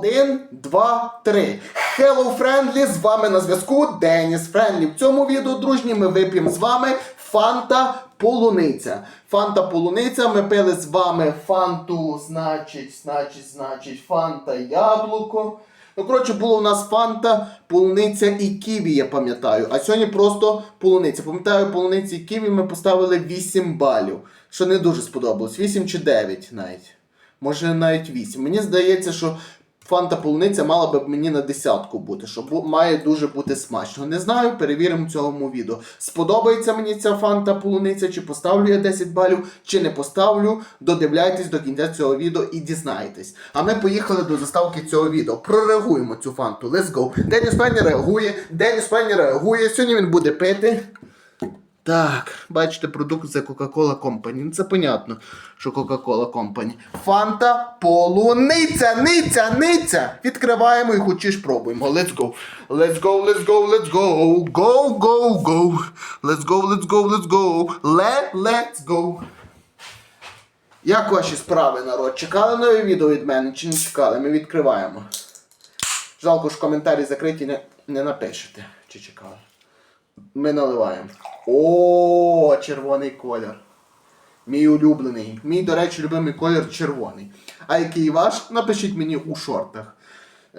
Один, два, три. Hello, Friendly, з вами на зв'язку Деніс Френдлі. В цьому відео, дружні, ми вип'ємо з вами Фанта Полуниця. Фанта Полуниця. Ми пили з вами фанту, значить, значить, значить, фанта яблуко. Ну, коротше, було у нас фанта, полуниця і ківі, я пам'ятаю. А сьогодні просто полуниця. Пам'ятаю, полуниці і ківі ми поставили 8 балів. Що не дуже сподобалось. 8 чи 9 навіть. Може навіть 8. Мені здається, що фанта полуниця мала б мені на десятку бути, що має дуже бути смачно. Не знаю, перевіримо в цьому відео. Сподобається мені ця фанта полуниця, чи поставлю я 10 балів, чи не поставлю. Додивляйтесь до кінця цього відео і дізнаєтесь. А ми поїхали до заставки цього відео. Прореагуємо цю фанту. Let's go. Деніс Пенні реагує, Деніс Пенні реагує. Сьогодні він буде пити. Так, бачите, продукція Coca-Cola Company. Ну, Це понятно, що Coca-Cola Company. Фанта полуниця, ниця, ниця. Відкриваємо і хочеш пробуємо. Let's go. Let's go, let's go, let's go. Go, go, go. Let's go, let's go, let's go. Let, let's go. Як ваші справи, народ? Чекали нове відео від мене чи не чекали? Ми відкриваємо. Жалко, що коментарі закриті не, не напишете, чи чекали. Ми наливаємо. О, червоний колір. Мій улюблений. Мій, до речі, любимий колір червоний. А який ваш? Напишіть мені у шортах.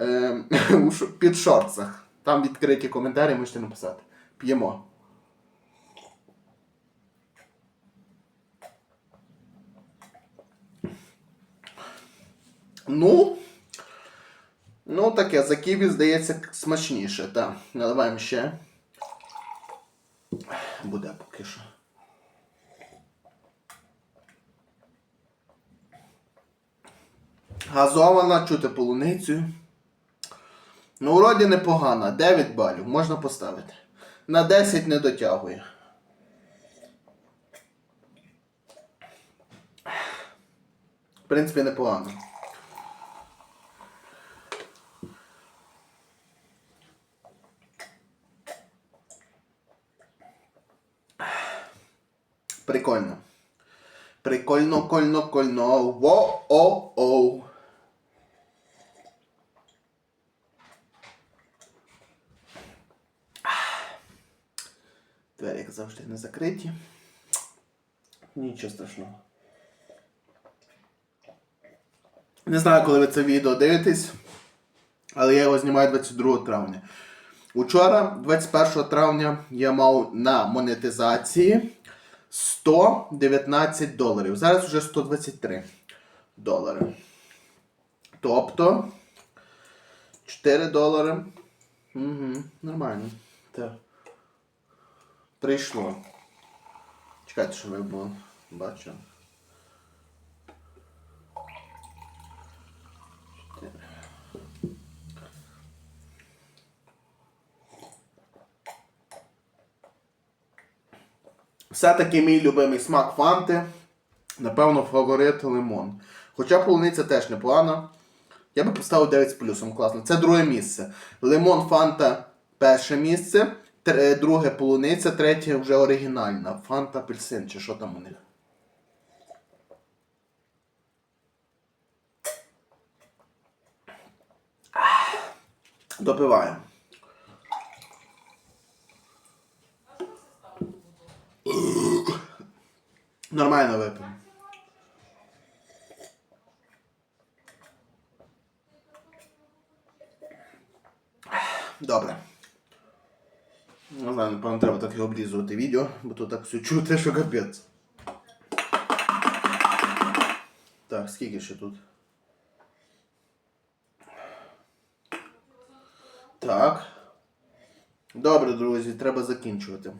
Ш- під шортсах. Там відкриті коментарі, можете написати. П'ємо. Ну. Ну, таке, за ківі, здається, смачніше. Так, наливаємо ще. Буде поки що. Газована, чути полуницю. Ну, вроді непогана. 9 балів можна поставити. На 10 не дотягує. В принципі, непогано. Прикольно. Прикольно, кольно, кольно. Во-о-оу. Двері, як завжди, не закриті. Нічого страшного. Не знаю, коли ви це відео дивитесь, але я його знімаю 22 травня. Учора, 21 травня, я мав на монетизації 119 доларів. Зараз вже 123 долари. Тобто 4 долари. Угу, нормально. Так. Прийшло. Чекайте, що ви було. Бачу. Все-таки мій любимий смак фанти. Напевно, фаворит лимон. Хоча полуниця теж непогана. Я би поставив 9 з плюсом, класно. Це друге місце. Лимон фанта перше місце. Тр- Друге полуниця, третє вже оригінальна. Фанта апельсин, чи що там у них. Допиваємо. Нормально випив. Добре. Не знаю, напевно, треба так і обрізувати відео, бо тут так все чути, що капець. Так, скільки ще тут? Так. Добре, друзі, треба закінчувати.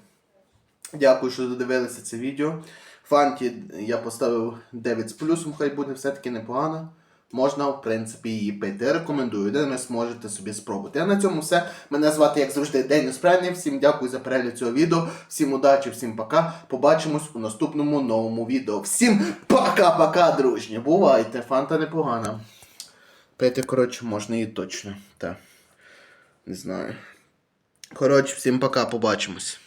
Дякую, що додивилися це відео. Фанті я поставив 9 з плюсом, хай буде все-таки непогано. Можна, в принципі, її пити. Рекомендую, де ви зможете собі спробувати. А на цьому все. Мене звати, як завжди, Деніс Пренні. Всім дякую за перегляд цього відео. Всім удачі, всім пока. Побачимось у наступному новому відео. Всім пока-пока, дружні. Бувайте, фанта непогана. Пити, коротше, можна і точно. Так. Не знаю. Коротше, всім пока, побачимось.